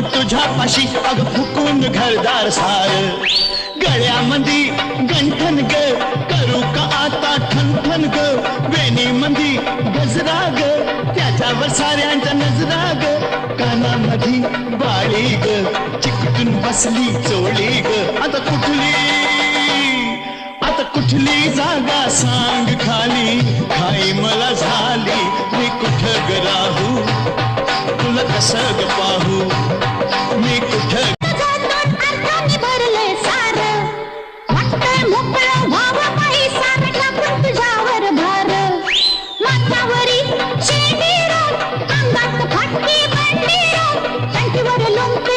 तुझ्या पाशी अग फुकून घरदार सार. गळ्यामंदी गंठन ग करू का आता ठनठन ग? वेणी मंदी गजरा ग त्याच्यावर साऱ्यांच्या नजरा ग. कानामधी बाळी ग चिकटून बसली चोळी ग. आता कुठली? आता कुठली जागा सांग खाली? खाई मला झाली मी कुठं ग राहू? तुला कसं ग पाहू? Thank you.